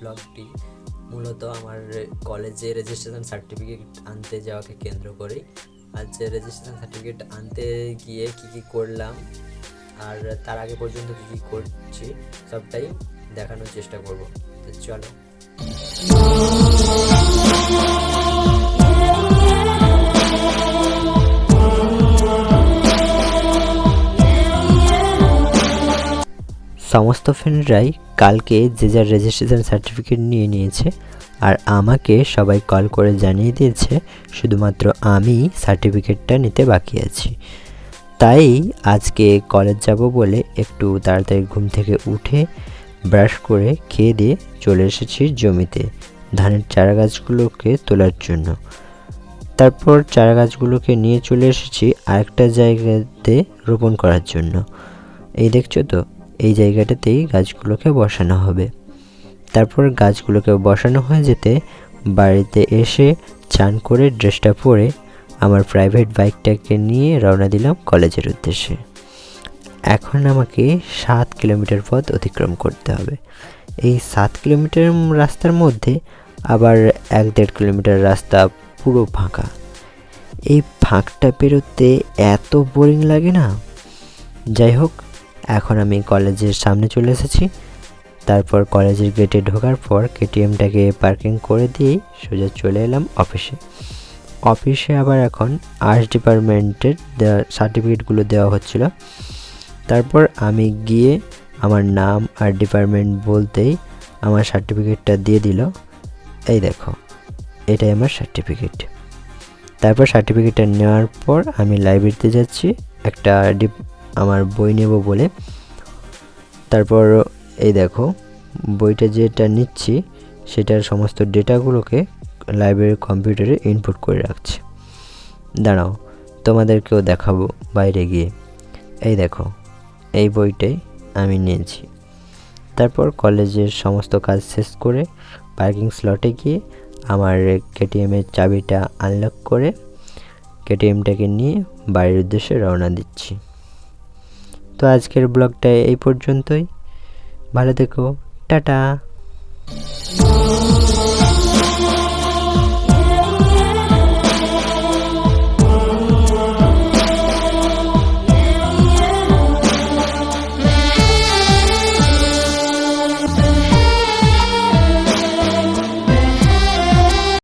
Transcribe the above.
ব্লগটি মূলত আমার কলেজে রেজিস্ট্রেশন সার্টিফিকেট আনতে যাওয়াকে কেন্দ্র করেই। আজ রেজিস্ট্রেশন সার্টিফিকেট আনতে গিয়ে কী কী করলাম আর তার আগে পর্যন্ত কী কী করছি, সবটাই দেখানোর চেষ্টা করব। তো চলো। সমস্ত ফ্রেন্ডরাই কালকে যে যার রেজিস্ট্রেশন সার্টিফিকেট নিয়ে নিয়েছে আর আমাকে সবাই কল করে জানিয়ে দিয়েছে, শুধুমাত্র আমি সার্টিফিকেটটা নিতে বাকি আছি। তাই আজকে কলেজ যাব বলে একটু তাড়াতাড়ি ঘুম থেকে উঠে ব্রাশ করে খেয়ে দিয়ে চলে এসেছি জমিতে, ধানের চারা গাছগুলোকে তোলার জন্য। তারপর চারা গাছগুলোকে নিয়ে চলে এসেছি আরেকটা জায়গাতে রোপণ করার জন্য। এই দেখছ তো? এই জায়গাটাতেই গাছগুলোকে বসানো হবে। তারপর গাছগুলোকে বসানো হয়ে যেতে বাড়িতে এসে চান করে ড্রেসটা পরে আমার প্রাইভেট বাইকটাকে নিয়ে রওনা দিলাম কলেজের উদ্দেশ্যে। এখন আমাকে সাত কিলোমিটার পথ অতিক্রম করতে হবে। এই সাত কিলোমিটার রাস্তার মধ্যে আবার এক দেড় কিলোমিটার রাস্তা পুরো ফাঁকা। এই ফাঁকটা পেরোতে এত বোরিং লাগে না? যাই হোক এখন আমি কলেজের সামনে চলে এসেছি। তারপর কলেজের গেটে ঢোকার পর কেটিএমটাকে পার্কিং করে দিয়েই সোজা চলে এলাম অফিসে অফিসে আবার এখন আর্টস ডিপার্টমেন্টের সার্টিফিকেটগুলো দেওয়া হচ্ছিল। তারপর আমি গিয়ে আমার নাম আর ডিপার্টমেন্ট বলতেই আমার সার্টিফিকেটটা দিয়ে দিল। এই দেখো, এটাই আমার সার্টিফিকেট তারপর সার্টিফিকেটটা নেওয়ার পর আমি লাইব্রেরিতে যাচ্ছি। একটা আমার বই নেব বলে। তারপর এই দেখো, বইটা যেটা নিচ্ছি, সেটার সমস্ত ডেটাগুলোকে লাইব্রেরির কম্পিউটারে ইনপুট করে রাখছি। দাঁড়াও, তোমাদেরকেও দেখাবো বাইরে গিয়ে। এই দেখো, এই বইটাই আমি নিয়েছি। তারপর কলেজের সমস্ত কাজ শেষ করে পার্কিং স্লটে গিয়ে আমার কেটিএমের চাবিটা আনলক করে, কেটিএমটাকে নিয়ে বাড়ির উদ্দেশ্যে রওনা দিচ্ছি। তো আজকের ব্লগটা এই পর্যন্তই। ভালো থেকো। টাটা।